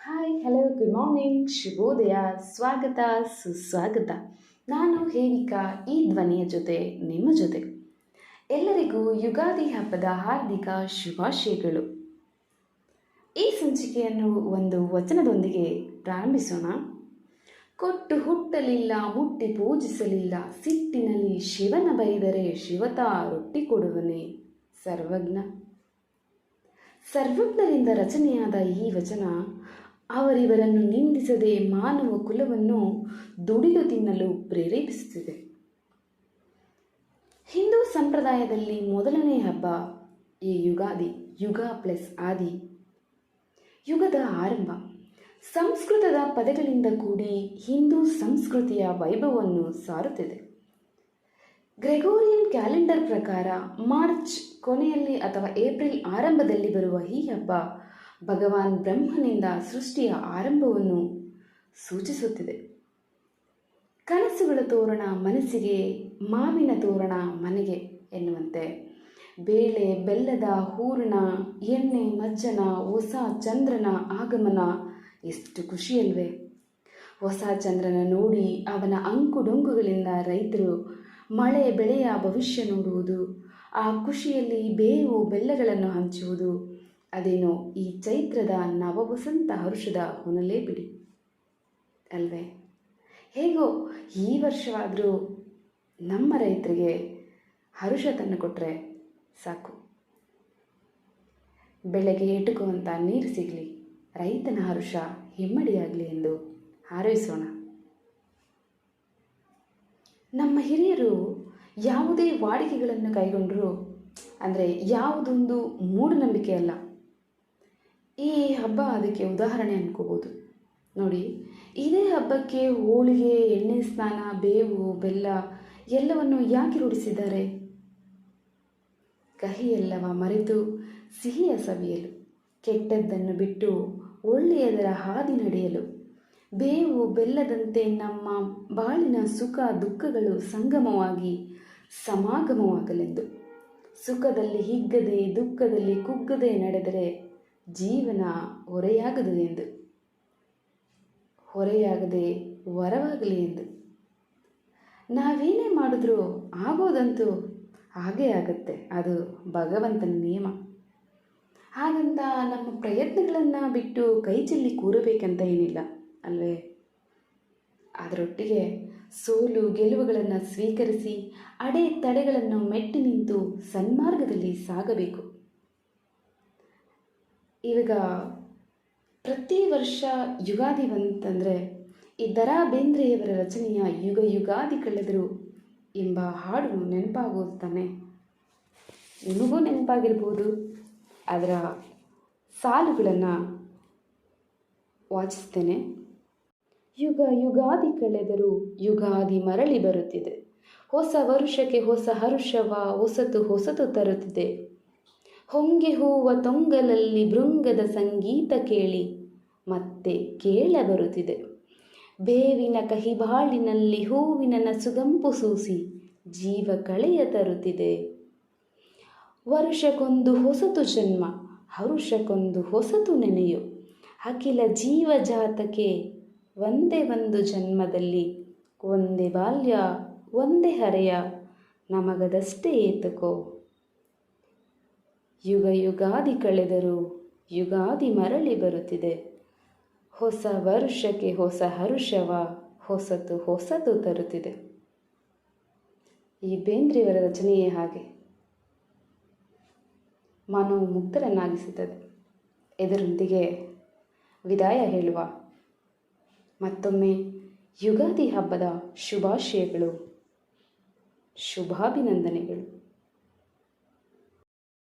Hi hello good morning ಶುಭೋದಯ, ಸ್ವಾಗತ, ಸುಸ್ವಾಗತ. ನಾನು ಹೇವಿಕಾ, ಈ ಧ್ವನಿಯ ಜೊತೆ, ನಿಮ್ಮ ಜೊತೆ. ಎಲ್ಲರಿಗೂ ಯುಗಾದಿ ಹಬ್ಬದ ಹಾರ್ದಿಕ ಶುಭಾಶಯಗಳು. ಈ ಸಂಚಿಕೆಯನ್ನು ಒಂದು ವಚನದೊಂದಿಗೆ ಪ್ರಾರಂಭಿಸೋಣ. ಕೊಟ್ಟು ಹುಟ್ಟಲಿಲ್ಲ, ಮುಟ್ಟಿ ಪೂಜಿಸಲಿಲ್ಲ, ಸಿಟ್ಟಿನಲ್ಲಿ ಶಿವನ ಬೈದರೆ ಶಿವತ ರೊಟ್ಟಿ ಕೊಡುವನೇ ಸರ್ವಜ್ಞ. ಸರ್ವಜ್ಞರಿಂದ ರಚನೆಯಾದ ಈ ವಚನ ಅವರಿವರನ್ನು ನಿಂದಿಸದೆ ಮಾನವ ಕುಲವನ್ನು ದುಡಿದು ತಿನ್ನಲು ಪ್ರೇರೇಪಿಸುತ್ತಿದೆ. ಹಿಂದೂ ಸಂಪ್ರದಾಯದಲ್ಲಿ ಮೊದಲನೇ ಹಬ್ಬ ಈ ಯುಗಾದಿ, ಯುಗ ಪ್ಲಸ್ ಆದಿ. ಯುಗದ ಆರಂಭ. ಸಂಸ್ಕೃತದ ಪದಗಳಿಂದ ಕೂಡಿ ಹಿಂದೂ ಸಂಸ್ಕೃತಿಯ ವೈಭವವನ್ನು ಸಾರುತ್ತಿದೆ. ಗ್ರೆಗೋರಿಯನ್ ಕ್ಯಾಲೆಂಡರ್ ಪ್ರಕಾರ ಮಾರ್ಚ್ ಕೊನೆಯಲ್ಲಿ ಅಥವಾ ಏಪ್ರಿಲ್ ಆರಂಭದಲ್ಲಿ ಬರುವ ಈ ಹಬ್ಬ ಭಗವಾನ್ ಬ್ರಹ್ಮನಿಂದ ಸೃಷ್ಟಿಯ ಆರಂಭವನ್ನು ಸೂಚಿಸುತ್ತಿದೆ. ಕನಸುಗಳ ತೋರಣ ಮನಸ್ಸಿಗೆ, ಮಾವಿನ ತೋರಣ ಮನೆಗೆ ಎನ್ನುವಂತೆ. ಬೇಳೆ, ಬೆಲ್ಲದ ಹೂರಣ, ಎಣ್ಣೆ, ಮಜ್ಜನ, ಹೊಸ ಚಂದ್ರನ ಆಗಮನ, ಎಷ್ಟು ಖುಷಿಯಲ್ವೇ. ಹೊಸ ಚಂದ್ರನ ನೋಡಿ ಅವನ ಅಂಕುಡೊಂಕುಗಳಿಂದ ರೈತರು ಮಳೆ, ಬೆಳೆಯ ಭವಿಷ್ಯ ನೋಡುವುದು, ಆ ಖುಷಿಯಲ್ಲಿ ಬೇವು ಬೆಲ್ಲಗಳನ್ನು ಹಂಚುವುದು ಅದೇನೋ ಈ ಚೈತ್ರದ ನವವಸಂತ ಹರುಷದ ಹೊನಲೇ ಬಿಡಿ. ಅಲ್ವೇ? ಹೇಗೋ ಈ ವರ್ಷವಾದರೂ ನಮ್ಮ ರೈತರಿಗೆ ಹರುಷ ಕೊಟ್ಟರೆ ಸಾಕು. ಬೆಳೆಗೆ ಎಟುಕುವಂಥ ನೀರು ಸಿಗಲಿ, ರೈತನ ಹರುಷ ಹಿಮ್ಮಡಿಯಾಗಲಿ ಎಂದು ಹಾರೈಸೋಣ. ನಮ್ಮ ಹಿರಿಯರು ಯಾವುದೇ ವಾಡಿಕೆಗಳನ್ನು ಕೈಗೊಂಡರೂ ಅಂದರೆ ಯಾವುದೊಂದು ಮೂಢನಂಬಿಕೆ ಅಲ್ಲ. ಈ ಹಬ್ಬ ಅದಕ್ಕೆ ಉದಾಹರಣೆ ಅನ್ಕೋಬೋದು. ನೋಡಿ, ಇದೇ ಹಬ್ಬಕ್ಕೆ ಹೋಳಿಗೆ, ಎಣ್ಣೆ ಸ್ನಾನ, ಬೇವು, ಬೆಲ್ಲ ಎಲ್ಲವನ್ನು ಯಾಕೆ ರೂಢಿಸಿದ್ದಾರೆ? ಕಹಿಯೆಲ್ಲವ ಮರೆತು ಸಿಹಿಯ ಸವಿಯಲು, ಕೆಟ್ಟದ್ದನ್ನು ಬಿಟ್ಟು ಒಳ್ಳೆಯದರ ಹಾದಿ ನಡೆಯಲು, ಬೇವು, ಬೆಲ್ಲದಂತೆ ನಮ್ಮ ಬಾಳಿನ ಸುಖ, ದುಃಖಗಳು ಸಂಗಮವಾಗಿ ಸಮಾಗಮವಾಗಲೆಂದು. ಸುಖದಲ್ಲಿ ಹಿಗ್ಗದೆ, ದುಃಖದಲ್ಲಿ ಕುಗ್ಗದೆ ನಡೆದರೆ ಜೀವನ ಹೊರೆಯಾಗದು ಎಂದು. ಹೊರೆಯಾಗದೆ ವರವಾಗಲಿ ಎಂದು. ನಾವೇನೇ ಮಾಡಿದ್ರೂ ಆಗೋದಂತೂ ಹಾಗೇ ಆಗತ್ತೆ. ಅದು ಭಗವಂತನ ನಿಯಮ. ಹಾಗಂತ ನಮ್ಮ ಪ್ರಯತ್ನಗಳನ್ನು ಬಿಟ್ಟು ಕೈ ಚೆಲ್ಲಿ ಕೂರಬೇಕಂತ ಏನಿಲ್ಲ, ಅಲ್ವೇ? ಅದರೊಟ್ಟಿಗೆ ಸೋಲು ಗೆಲುವುಗಳನ್ನು ಸ್ವೀಕರಿಸಿ, ಅಡೆ ತಡೆಗಳನ್ನು ಮೆಟ್ಟಿ ನಿಂತು ಸನ್ಮಾರ್ಗದಲ್ಲಿ ಸಾಗಬೇಕು. ಇವಾಗ ಪ್ರತಿ ವರ್ಷ ಯುಗಾದಿ ಬಂತಂದರೆ ಈ ದರಾ ಬೇಂದ್ರೆಯವರ ರಚನೆಯ ಯುಗ ಯುಗಾದಿ ಕಳೆದರು ಎಂಬ ಹಾಡು ನೆನಪಾಗೋದು ನಿಮಗೂ ನೆನಪಾಗಿರ್ಬೋದು. ಅದರ ಸಾಲುಗಳನ್ನು ವಾಚಿಸ್ತೇನೆ. ಯುಗ ಯುಗಾದಿ ಕಳೆದರು ಯುಗಾದಿ ಮರಳಿ ಬರುತ್ತಿದೆ. ಹೊಸ ವರುಷಕ್ಕೆ ಹೊಸ ಹರುಷವ, ಹೊಸತು ಹೊಸತು ತರುತ್ತಿದೆ. ಹೊಂಗೆ ಹೂವ ತೊಂಗಲಲ್ಲಿ ಭೃಂಗದ ಸಂಗೀತ ಕೇಳಿ ಮತ್ತೆ ಕೇಳ ಬರುತ್ತಿದೆ ಬೇವಿನ ಕಹಿಬಾಳಿನಲ್ಲಿ ಹೂವಿನ ನಸುಗಂಪು ಸೂಸಿ ಜೀವ ಕಳೆಯ ತರುತ್ತಿದೆ. ವರುಷಕ್ಕೊಂದು ಹೊಸತು ಜನ್ಮ, ಹರುಷಕ್ಕೊಂದು ಹೊಸತು ನೆನೆಯು. ಅಖಿಲ ಜೀವಜಾತಕ್ಕೆ ಒಂದೇ ಒಂದು ಜನ್ಮದಲ್ಲಿ, ಒಂದೇ ಬಾಲ್ಯ, ಒಂದೇ ಹರೆಯ, ನಮಗದಷ್ಟೇ ಏತಕೋ. ಯುಗ ಯುಗಾದಿ ಕಳೆದರೂ ಯುಗಾದಿ ಮರಳಿ ಬರುತ್ತಿದೆ. ಹೊಸ ವರುಷಕ್ಕೆ ಹೊಸ ಹರುಷವ, ಹೊಸತು ಹೊಸತು ತರುತ್ತಿದೆ. ಈ ಬೇಂದ್ರೆಯವರ ರಚನೆಯೇ ಹಾಗೆ. ಮನೋಮುಗ್ಧರನ್ನಾಗಿಸುತ್ತದೆ ಇದರೊಂದಿಗೆ ವಿದಾಯ ಹೇಳುವ ಮತ್ತೊಮ್ಮೆ ಯುಗಾದಿ ಹಬ್ಬದ ಶುಭಾಶಯಗಳು, ಶುಭಾಭಿನಂದನೆಗಳು.